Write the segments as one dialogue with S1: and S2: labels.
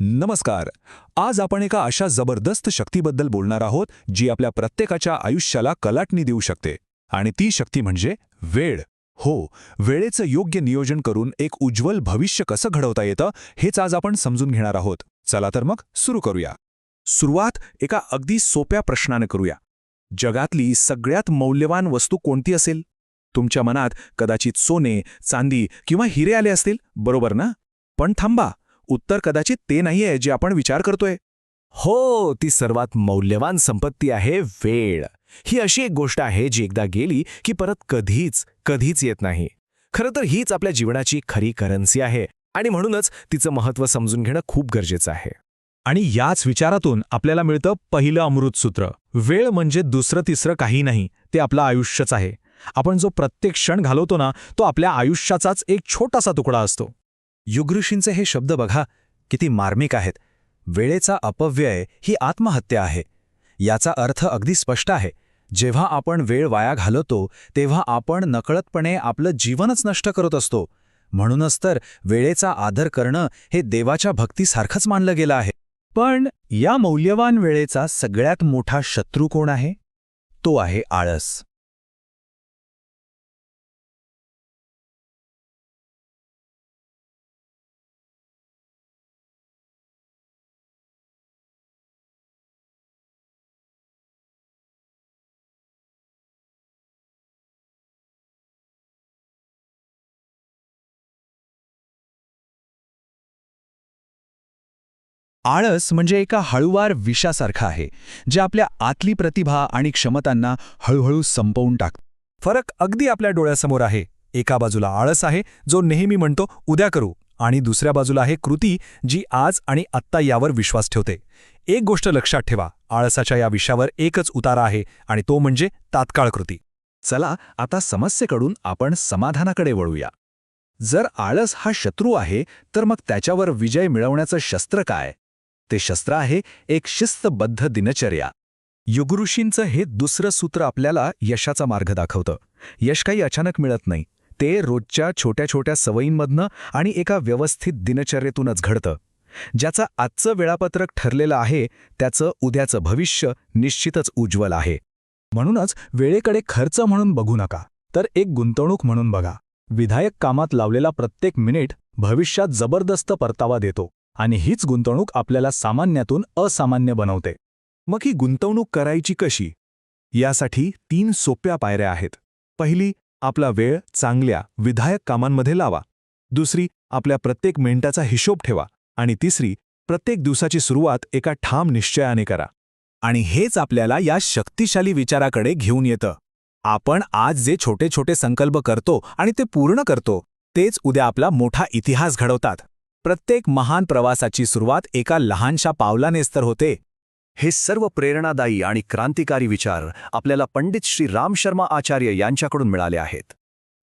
S1: नमस्कार. आज आपण एका अशा जबरदस्त शक्तीबद्दल बोलणार आहोत जी आपल्या प्रत्येकाच्या आयुष्याला कलाटणी देऊ शकते. आणि ती शक्ती म्हणजे वेळ. हो वेळेचं योग्य नियोजन करून एक उज्ज्वल भविष्य कसं घडवता येतं हेच आज आपण समजून घेणार आहोत. चला तर मग सुरू करूया. सुरुवात एका अगदी सोप्या प्रश्नाने करूया. जगातली सगळ्यात मौल्यवान वस्तू कोणती असेल? तुमच्या मनात कदाचित सोने चांदी किंवा हिरे आले असतील बरोबर ना? पण थांबा. उत्तर कदाचित ते नाहीये जे आपण विचार करतोय.
S2: हो ती सर्वात मौल्यवान संपत्ती आहे वेळ. ही अशी एक गोष्ट आहे जी एकदा गेली की परत कधीच कधीच येत नाही. खरं तर हीच आपल्या जीवनाची खरी करन्सी आहे आणि म्हणूनच तिचं महत्त्व समजून घेणं खूप गरजेचं आहे.
S3: आणि याच विचारातून आपल्याला मिळतं पहिलं अमृतसूत्र वेळ म्हणजे दुसरं तिसरं काही नाही ते आपलं आयुष्यच आहे. आपण जो प्रत्येक क्षण घालवतो ना तो आपल्या आयुष्याचाच एक छोटासा तुकडा असतो.
S2: युगऋषींचे हे शब्द बघा किती मार्मिक आहेत. वेळेचा अपव्यय ही आत्महत्या आहे. याचा अर्थ अगदी स्पष्ट आहे. जेव्हा आपण वेळ वाया घालवतो तेव्हा आपण नकळतपणे आपलं जीवनच नष्ट करत असतो. म्हणूनच तर वेळेचा आदर करणं हे देवाच्या भक्तीसारखंच मानलं गेलं आहे.
S3: पण या मौल्यवान वेळेचा सगळ्यात मोठा शत्रू कोण आहे?
S2: तो आहे आळस.
S1: आळस म्हणजे एका हळुवार विषासारखा आहे जे आपल्या आतली प्रतिभा आणि क्षमतांना हळूहळू संपवून टाकतं.
S3: फरक अगदी आपल्या डोळ्यासमोर आहे. एका बाजूला आळस आहे जो नेहमी म्हणतो उद्या करू. आणि दुसऱ्या बाजूला आहे कृती जी आज आणि आत्ता यावर विश्वास ठेवते. एक गोष्ट लक्षात ठेवा आळसाच्या या विषयावर एकच उतारा आहे आणि तो म्हणजे तात्काळ कृती.
S1: चला आता समस्येकडून आपण समाधानाकडे वळूया. जर आळस हा शत्रू आहे तर मग त्याच्यावर विजय मिळवण्याचं शस्त्र काय? ते शस्त्र आहे एक शिस्तबद्ध दिनचर्या.
S3: युगऋषींचं हे दुसरं सूत्र आपल्याला यशाचा मार्ग दाखवतं. यश काही अचानक मिळत नाही. ते रोजच्या छोट्या छोट्या सवयींमधनं आणि एका व्यवस्थित दिनचर्येतूनच घडतं. ज्याचं आजचं वेळापत्रक ठरलेलं आहे त्याचं उद्याचं भविष्य निश्चितच उज्ज्वल आहे. म्हणूनच वेळेकडे खर्च म्हणून बघू नका तर एक गुंतवणूक म्हणून बघा. विधायक कामात लावलेला प्रत्येक मिनिट भविष्यात जबरदस्त परतावा देतो. आणि हीच गुंतवणूक आपल्याला सामान्यातून असामान्य बनवते.
S1: मग ही गुंतवणूक करायची कशी? यासाठी तीन सोप्या पायऱ्या आहेत. पहिली आपला वेळ चांगल्या विधायक कामांमध्ये लावा. दुसरी आपल्या प्रत्येक मिनिटाचा हिशोब ठेवा. आणि तिसरी प्रत्येक दिवसाची सुरुवात एका ठाम निश्चयाने करा.
S2: आणि हेच आपल्याला या शक्तिशाली विचाराकडे घेऊन येतं. आपण आज जे छोटे छोटे संकल्प करतो आणि ते पूर्ण करतो तेच उद्या आपला मोठा इतिहास घडवतात. प्रत्येक महान प्रवासाची सुरुवात एका लहानशा पावलानेच तर होते. हे सर्व प्रेरणादायी आणि क्रांतिकारी विचार आपल्याला पंडित श्री राम शर्मा आचार्य यांच्याकडून मिळाले आहेत.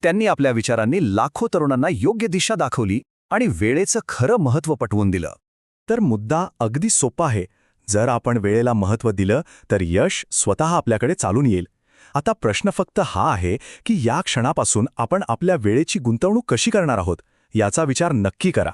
S2: त्यांनी आपल्या विचारांनी लाखो तरुणांना योग्य दिशा दाखवली आणि वेळेचं खरं महत्त्व पटवून दिलं.
S1: तर मुद्दा अगदी सोपा आहे. जर आपण वेळेला महत्त्व दिलं तर यश स्वतः आपल्याकडे चालून येईल. आता प्रश्न फक्त हा आहे की या क्षणापासून आपण आपल्या वेळेची गुंतवणूक कशी करणार आहोत? याचा विचार नक्की करा.